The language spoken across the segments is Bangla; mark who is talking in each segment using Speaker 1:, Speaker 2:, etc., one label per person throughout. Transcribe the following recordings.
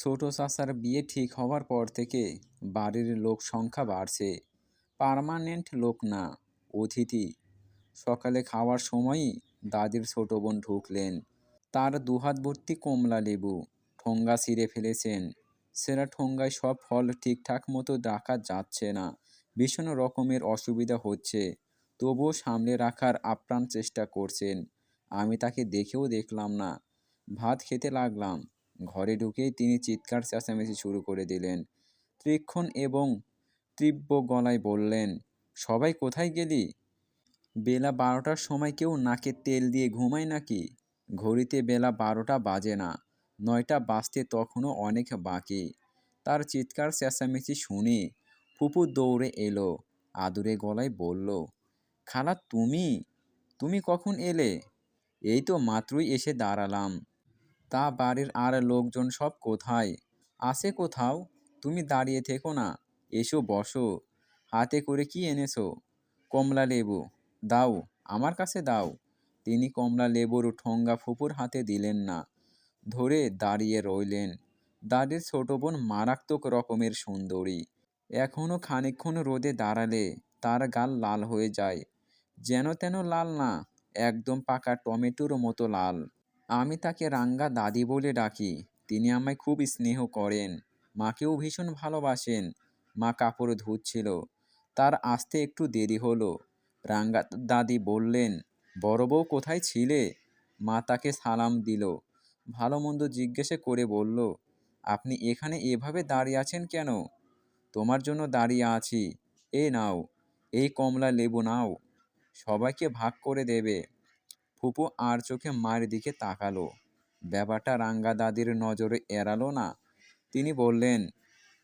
Speaker 1: ছোট চাচার বিয়ে ঠিক হওয়ার পর থেকে বাড়ির লোক সংখ্যা বাড়ছে। পার্মানেন্ট লোক না, অতিথি। সকালে খাওয়ার সময়ই দাদির ছোট বোন ঢুকলেন। তার দুহাত ভর্তি কমলা লেবু ঠোঙ্গা ছিঁড়ে ফেলেছেন। সেরা ঠোঙ্গায় সব ফল ঠিকঠাক মতো রাখা যাচ্ছে না। ভীষণ রকমের অসুবিধা হচ্ছে। তবুও সামলে রাখার আপ্রাণ চেষ্টা করছেন। আমি তাকে দেখেও দেখলাম না। ভাত খেতে লাগলাম। ঘরে ঢুকেই তিনি চিৎকার চেঁচামেচি শুরু করে দিলেন। তীক্ষ্ণ এবং তীব্র গলায় বললেন, সবাই কোথায় গেলি? বেলা বারোটার সময় কেউ নাকে তেল দিয়ে ঘুমায় নাকি? ঘড়িতে বেলা বারোটা বাজে না, নয়টা বাজতে তখনও অনেক বাকি। তার চিৎকার চেঁচামেচি শুনে ফুপু দৌড়ে এলো, আদুরে গলায় বলল, খালা, তুমি? তুমি কখন এলে? এই তো মাত্রই এসে দাঁড়ালাম। তা বাড়ির আর লোকজন সব কোথায়? আছে কোথাও? তুমি দাঁড়িয়ে থেকো না, এসো বসো। হাতে করে কি এনেছো? কমলা লেবু। দাও, আমার কাছে দাও। তিনি কমলা লেবুর ঠোঙ্গা ফুপুর হাতে দিলেন না। ধরে দাঁড়িয়ে রইলেন। দাদির ছোট বোন মারাত্মক রকমের সুন্দরী। এখনও খানিকক্ষণ রোদে দাঁড়ালে তার গাল লাল হয়ে যায়। যেন তেন লাল না, একদম পাকা টমেটোর মতো লাল। আমি তাকে রাঙ্গা দাদি বলে ডাকি। তিনি আমায় খুব স্নেহ করেন। মাকেও ভীষণ ভালোবাসেন। মা কাপড় ধুচ্ছিল। তার আসতে একটু দেরি হলো। রাঙ্গা দাদি বললেন, বড় বউ কোথায় ছিলে? মা তাকে সালাম দিল। ভালো মন্দ জিজ্ঞেসে করে বলল, আপনি এখানে এভাবে দাঁড়িয়ে আছেন কেন? তোমার জন্য দাঁড়িয়ে আছি। এ নাও, এই কমলা লেবু নাও। সবাইকে ভাগ করে দেবে। ফুপু আর চোখে মায়ের দিকে তাকালো। ব্যাপারটা রাঙ্গা দাদির নজরে এড়ালো না। তিনি বললেন,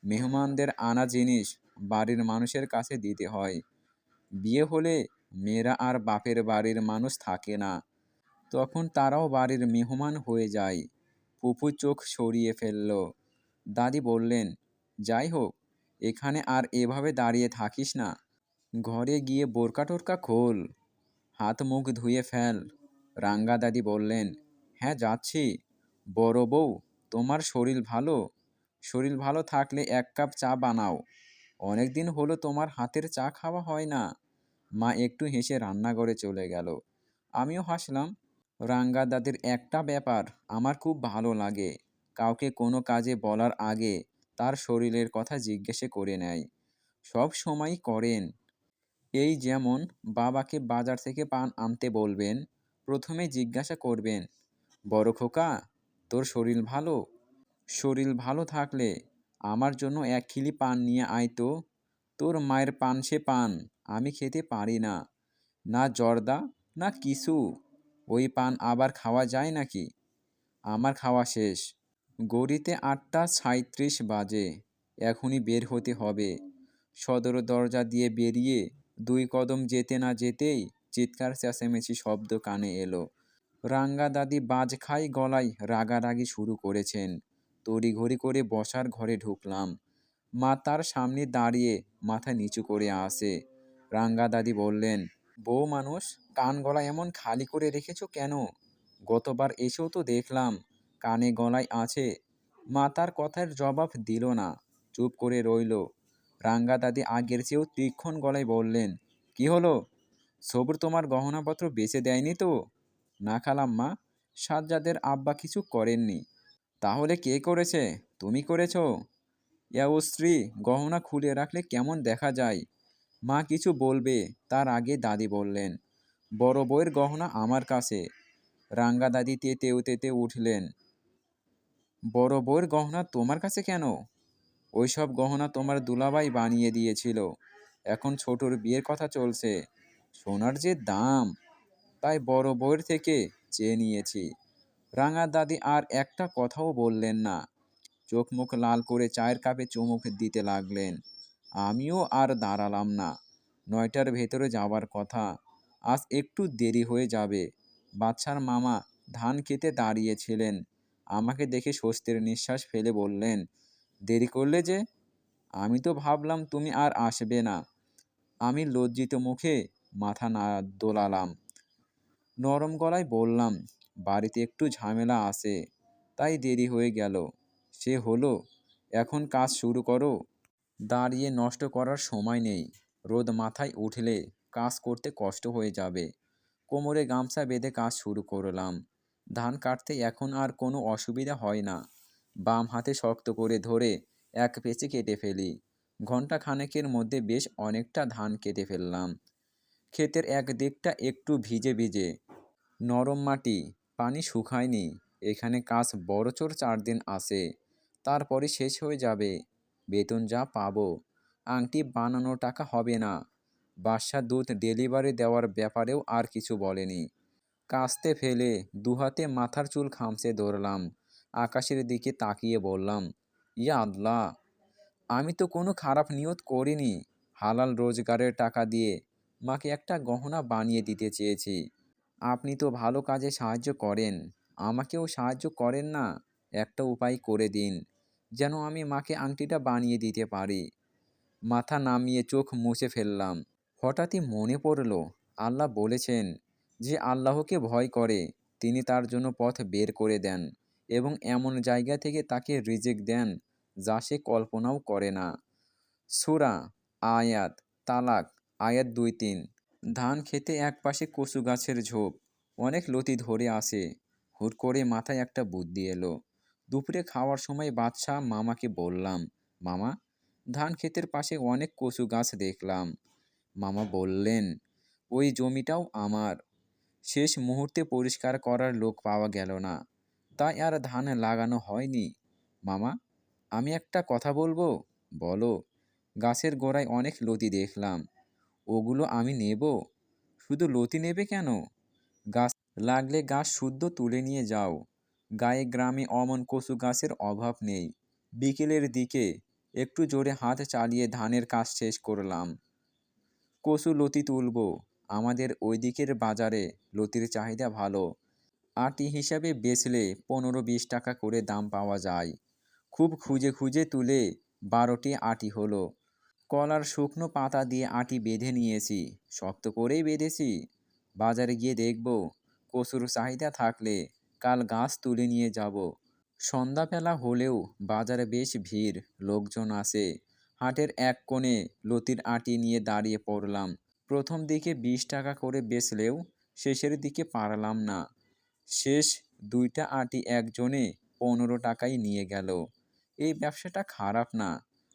Speaker 1: মেহমানদের আনা জিনিস বাড়ির মানুষের কাছে দিতে হয়। বিয়ে হলে মেয়েরা আর বাপের বাড়ির মানুষ থাকে না। তখন তারাও বাড়ির মেহমান হয়ে যায়। ফুপু চোখ সরিয়ে ফেলল। দাদি বললেন, যাই হোক, এখানে আর এভাবে দাঁড়িয়ে থাকিস না। ঘরে গিয়ে বোরকা টোরকা খোল। হাত মুখ ধুয়ে ফেল। রাঙ্গা দাদি বললেন হ্যাঁ যাচ্ছি। বড় বউ, তোমার শরীর ভালো? শরীর ভালো থাকলে এক কাপ চা বানাও। অনেক দিন হলো তোমার হাতের চা খাওয়া হয় না মা একটু হেসে রান্নাঘরে চলে গেল। আমিও হাসলাম, রাঙ্গা দাদির একটা ব্যাপার আমার খুব ভালো লাগে। কাউকে কোনো কাজে বলার আগে তার শরীরের কথা জিজ্ঞেসে করে নেয়। সব সময়ই করেন। এই যেমন বাবাকে বাজার থেকে পান আনতে বলবেন প্রথমে জিজ্ঞাসা করবেন, বড় খোকা, তোর শরীর ভালো? শরীর ভালো থাকলে আমার জন্য এক খিলি পান নিয়ে আয় তো। তোর মায়ের পান সে পান, আমি খেতে পারি না। না জর্দা, না কিছু ওই পান আবার খাওয়া যায় নাকি? আমার খাওয়া শেষ। গড়িতে আটটা সাঁত্রিশ বাজে, এখনই বের হতে হবে। সদর দরজা দিয়ে বেরিয়ে দুই কদম যেতে না যেতেই চিৎকার চেঁচামেচি শব্দ কানে এলো। রাঙ্গা দাদি বাজ খাই গলায় রাগারাগি শুরু করেছেন। তড়িঘড়ি করে বসার ঘরে ঢুকলাম। মা তার সামনে দাঁড়িয়ে মাথা নিচু করে আসে। রাঙ্গা দাদি বললেন, বউ মানুষ, কান গলা এমন খালি করে রেখেছো কেন? গতবার এসেও তো দেখলাম, কানে গলায় আছে মা তার কথার জবাব দিল না, চুপ করে রইল। রাঙ্গা দাদি আগের চেয়েও তীক্ষণ গলায় বললেন, কি হলো? সবুর তোমার গহনাপত্র বেচে দেয়নি তো? না খালাম মা, সাজ্জাদের আব্বা কিছু করেননি। তাহলে কে করেছে? তুমি করেছ? ইয়া ও স্ত্রী, গহনা খুলে রাখলে কেমন দেখা যায়? মা কিছু বলবে, তার আগে দাদি বললেন। বড় বউয়ের গহনা আমার কাছে। রাঙ্গা দাদি তেতেও তেতে উঠলেন। বড় বউয়ের গহনা তোমার কাছে কেন? ওইসব গহনা তোমার দুলাভাই বানিয়ে দিয়েছিল। এখন ছোটর বিয়ের কথা চলছে। সোনার যে দাম, তাই বড় বউয়ের থেকে চেয়ে নিয়েছি। রাঙা দাদি আর একটা কথাও বললেন না। চোখ মুখ লাল করে চায়ের কাপে চুমুক দিতে লাগলেন। আমিও আর দাঁড়ালাম না। নয়টার ভেতরে যাওয়ার কথা। আজ একটু দেরি হয়ে যাবে। বাচ্চার মামা ধান খেতে দাঁড়িয়েছিলেন। আমাকে দেখে স্বস্তির নিঃশ্বাস ফেলে বললেন, দেরি করলে যে? আমি তো ভাবলাম তুমি আর আসবে না। আমি লজ্জিত মুখে মাথা না দোলালাম। নরম গলায় বললাম, বাড়িতে একটু ঝামেলা আছে, তাই দেরি হয়ে গেল। সে হলো, এখন কাজ শুরু করো। দাঁড়িয়ে নষ্ট করার সময় নেই। রোদ মাথায় উঠলে কাজ করতে কষ্ট হয়ে যাবে। কোমরে গামছা বেঁধে কাজ শুরু করলাম। ধান কাটতে এখন আর কোনো অসুবিধা হয় না। বাম হাতে শক্ত করে ধরে এক পেঁচে কেটে ফেলি। ঘণ্টা খানেকের মধ্যে বেশ অনেকটা ধান কেটে ফেললাম। ক্ষেতের এক দিকটা একটু ভিজে ভিজে। নরম মাটি, পানি শুকায়নি। এখানে কাজ বড়জোর চার দিন আসে তারপরে শেষ হয়ে যাবে। বেতন যা পাবো। আংটি বানানো টাকা হবে না। বাসা দুধ ডেলিভারি দেওয়ার ব্যাপারেও আর কিছু বলেনি। কাস্তে ফেলে দুহাতে মাথার চুল খামচে ধরলাম। আকাশের দিকে তাকিয়ে বললাম, ইয়া আল্লাহ, আমি তো কোনো খারাপ নিয়ত করিনি। হালাল রোজগারের টাকা দিয়ে মাকে একটা গহনা বানিয়ে দিতে চেয়েছি। আপনি তো ভালো কাজে সাহায্য করেন। আমাকেও সাহায্য করেন না। একটা উপায় করে দিন, যেন আমি মাকে আংটিটা বানিয়ে দিতে পারি। মাথা নামিয়ে চোখ মুছে ফেললাম। হঠাৎই মনে পড়ল, আল্লাহ বলেছেন যে আল্লাহকে ভয় করে, তিনি তার জন্য পথ বের করে দেন এবং এমন জায়গা থেকে তাকে রিজেক দেন, যা সে কল্পনাও করে না। সুরা আয়াত, তালাক আয়াত দুই তিন, ধান খেতে একপাশে কচু গাছের ঝোপ, অনেক লতি ধরে আসে। হুট করে মাথায় একটা বুদ্ধি এলো। দুপুরে খাওয়ার সময় বাদশাহ মামাকে বললাম, মামা, ধান ক্ষেতের পাশে অনেক কচু গাছ দেখলাম। মামা বললেন, ওই জমিটাও আমার। শেষ মুহূর্তে পরিষ্কার করার লোক পাওয়া গেল না। তাই আর ধান লাগানো হয়নি। মামা, আমি একটা কথা বলব? বলো। গাছের গোড়ায় অনেক লতি দেখলাম। ওগুলো আমি নেব? শুধু লতি নেবে কেন? গাছ লাগলে গাছ শুদ্ধ তুলে নিয়ে যাও। গায়ে গ্রামে অমন কচু গাছের অভাব নেই। বিকেলের দিকে একটু জোরে হাত চালিয়ে ধানের কাজ শেষ করলাম। কচু লতি তুলব। আমাদের ওই দিকের বাজারে লতির চাহিদা ভালো। আটি হিসাবে বেচলে পনেরো বিশ টাকা করে দাম পাওয়া যায়। খুব খুঁজে খুঁজে তুলে বারোটি আটি হলো। কলার শুকনো পাতা দিয়ে আটি বেঁধে নিয়েছি। শক্ত করেই বেঁধেছি। বাজারে গিয়ে দেখব, কচুর চাহিদা থাকলে কাল গাছ তুলে নিয়ে যাব। সন্ধ্যাবেলা হলেও বাজারে বেশ ভিড়, লোকজন আসে। হাটের এক কোণে লতির আটি নিয়ে দাঁড়িয়ে পড়লাম। প্রথম দিকে বিশ টাকা করে বেচলেও শেষের দিকে পারলাম না। শেষ দুইটা আটি একজনে পনেরো টাকাই নিয়ে গেল। এই ব্যবসাটা খারাপ না,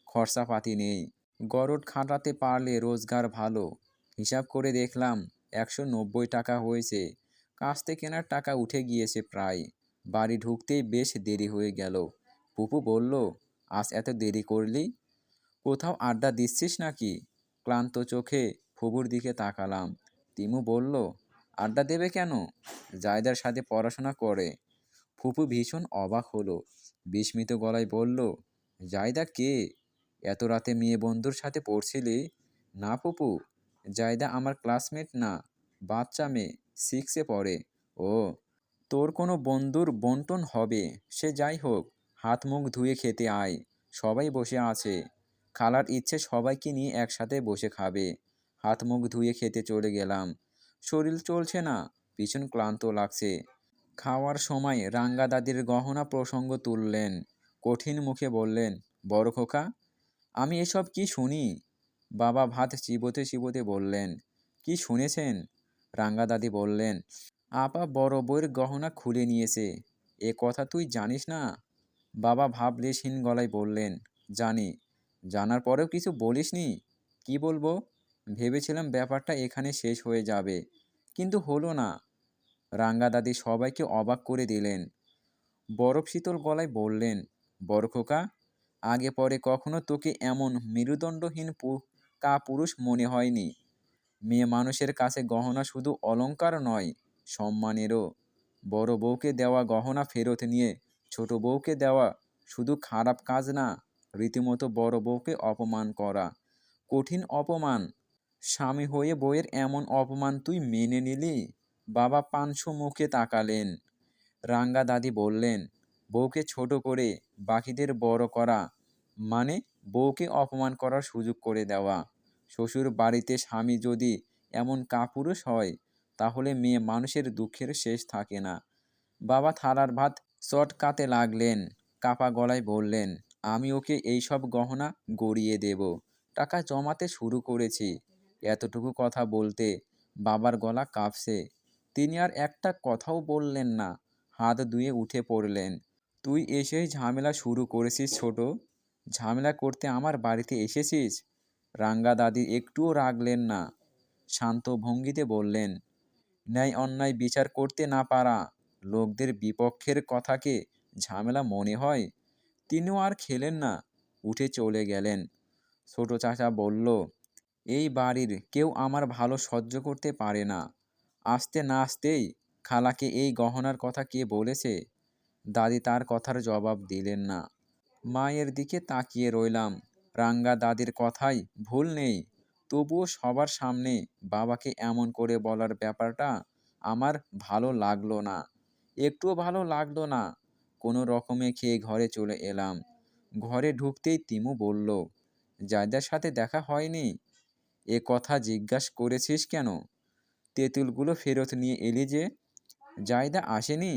Speaker 1: খরচাপাতি নেই। গরদ খাটাতে পারলে রোজগার ভালো। হিসাব করে দেখলাম একশো নব্বই টাকা হয়েছে। কাস্তে কেনার টাকা উঠে গিয়েছে প্রায়। বাড়ি ঢুকতেই বেশ দেরি হয়ে গেল। পুপু বলল, আজ এত দেরি করলি? কোথাও আড্ডা দিচ্ছিস নাকি? ক্লান্ত চোখে ফুবুর দিকে তাকালাম। তিমু বলল, আড্ডা দেবে কেন? জায়দার সাথে পড়াশোনা করে। ফুপু ভীষণ অবাক হলো। বিস্মিত গলায় বলল, জায়দা কে? এত রাতে মেয়ে বন্ধুর সাথে পড়ছিলি? না, ফুপু। জায়দা আমার ক্লাসমেট না, বাচ্চা মেয়ে সিক্সে পড়ে। ও, তোর কোনো বন্ধুর বন্টন হবে? সে যাই হোক, হাত মুখ ধুয়ে খেতে আয়। সবাই বসে আছে। খালার ইচ্ছে সবাইকে নিয়ে একসাথে বসে খাবে। হাত মুখ ধুয়ে খেতে চলে গেলাম। শরীর চলছে না, ভীষণ ক্লান্ত লাগছে। খাওয়ার সময় রাঙ্গা দাদির গহনা প্রসঙ্গ তুললেন। কঠিন মুখে বললেন, বড় খোকা আমি এসব কি শুনি? বাবা ভাত চিবোতে চিবোতে বললেন, কি শুনেছেন? রাঙ্গা দাদি বললেন, আপা বড় বইয়ের গহনা খুলে নিয়েছে। এ কথা তুই জানিস না? বাবা ভাবলেশহীন গলায় বললেন, জানি। জানার পরেও কিছু বলিসনি? কি বলব? ভেবেছিলাম ব্যাপারটা এখানে শেষ হয়ে যাবে, কিন্তু হলো না। রাঙ্গা দাদি সবাইকে অবাক করে দিলেন। বরফ শীতল গলায় বললেন, বড় খোকা আগে পরে কখনো তোকে এমন মেরুদণ্ডহীন কা পুরুষ মনে হয়নি। মেয়ে মানুষের কাছে গহনা শুধু অলংকার নয়, সম্মানেরও। বড় বউকে দেওয়া গহনা ফেরত নিয়ে, ছোট বউকে দেওয়া শুধু খারাপ কাজ না, রীতিমতো বড় বউকে অপমান করা কঠিন অপমান। স্বামী হয়ে বইয়ের এমন অপমান তুই মেনে নিলি? বাবা পাঁচশো মুখে তাকালেন। রাঙ্গা দাদি বললেন বউকে ছোট করে বাকিদের বড় করা মানে বউকে অপমান করার সুযোগ করে দেওয়া। শ্বশুর বাড়িতে স্বামী যদি এমন কাপুরুষ হয়, তাহলে মেয়ে মানুষের দুঃখের শেষ থাকে না। বাবা থালার ভাত চটকাতে লাগলেন, কাপা গলায় বললেন, আমি ওকে এইসব গহনা গড়িয়ে দেব। টাকা জমাতে শুরু করেছি। এতটুকু কথা বলতে বাবার গলা কাঁপছে। তিনি আর একটা কথাও বললেন না, হাত ধুয়ে উঠে পড়লেন। তুই এসেই ঝামেলা শুরু করেছিস ছোট। ঝামেলা করতে আমার বাড়িতে এসেছিস? রাঙ্গা দাদি একটুও রাগলেন না। শান্ত ভঙ্গিতে বললেন, ন্যায় অন্যায় বিচার করতে না পারা। লোকদের বিপক্ষের কথাকে ঝামেলা মনে হয়? তিনিও আর খেলেন না, উঠে চলে গেলেন। ছোট চাচা বলল, এই বাড়ির কেউ আমার ভালো সহ্য করতে পারে না। আসতে না আসতেই খালাকে এই গহনার কথা কে বলেছে? দাদি তার কথার জবাব দিলেন না। মায়ের দিকে তাকিয়ে রইলাম। রাঙ্গা দাদির কথাই ভুল নেই। তবুও সবার সামনে বাবাকে এমন করে বলার ব্যাপারটা আমার ভালো লাগল না। একটুও ভালো লাগল না। কোনো রকমে খেয়ে ঘরে চলে এলাম। ঘরে ঢুকতেই তিমু বলল, জায়দার সাথে দেখা হয়নি? এ কথা জিজ্ঞাস করেছিস কেন? তেঁতুলগুলো ফেরত নিয়ে এলি যে? জায়দা আসেনি?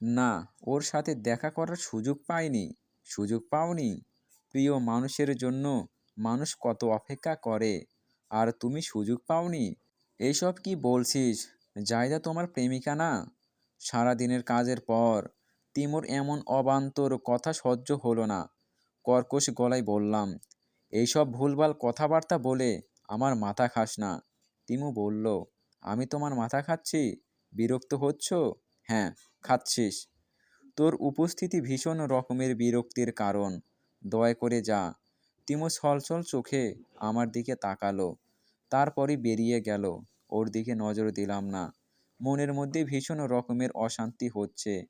Speaker 1: না, ওর সাথে দেখা করার সুযোগ পাইনি, সুযোগ পাওনি। প্রিয় মানুষের জন্য মানুষ কত অপেক্ষা করে, আর তুমি সুযোগ পাওনি। এইসব কি বলছিস? জায়দা তোমার প্রেমিকা না? সারাদিনের কাজের পর তিমুর এমন অবান্তর কথা সহ্য হলো না। কর্কশ গলায় বললাম, এইসব ভুলভাল কথাবার্তা বলে আমার মাথা খাস না। তিমু বলল, আমি তোমার মাথা খাচ্ছি? বিরক্ত হচ্ছ? হ্যাঁ খাচ্ছিস। তোর উপস্থিতি ভীষণ রকমের বিরক্তির কারণ। দয়া করে যা। তিমু ছলছল চোখে আমার দিকে তাকালো। তারপরই বেরিয়ে গেল। ওর দিকে নজর দিলাম না। মনের মধ্যে ভীষণ রকমের অশান্তি হচ্ছে।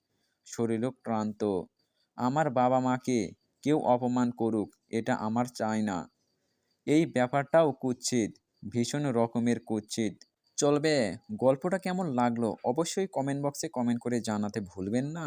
Speaker 1: শরীরও ক্লান্ত। আমার বাবা মাকে কেউ অপমান করুক, এটা আমার চাই না। এই ব্যাপারটাও কুৎসিত, ভীষণ রকমের কুৎসিত। চলবে? গল্পটা কেমন লাগল? অবশ্যই কমেন্ট বক্সে কমেন্ট করে জানাতে ভুলবেন না।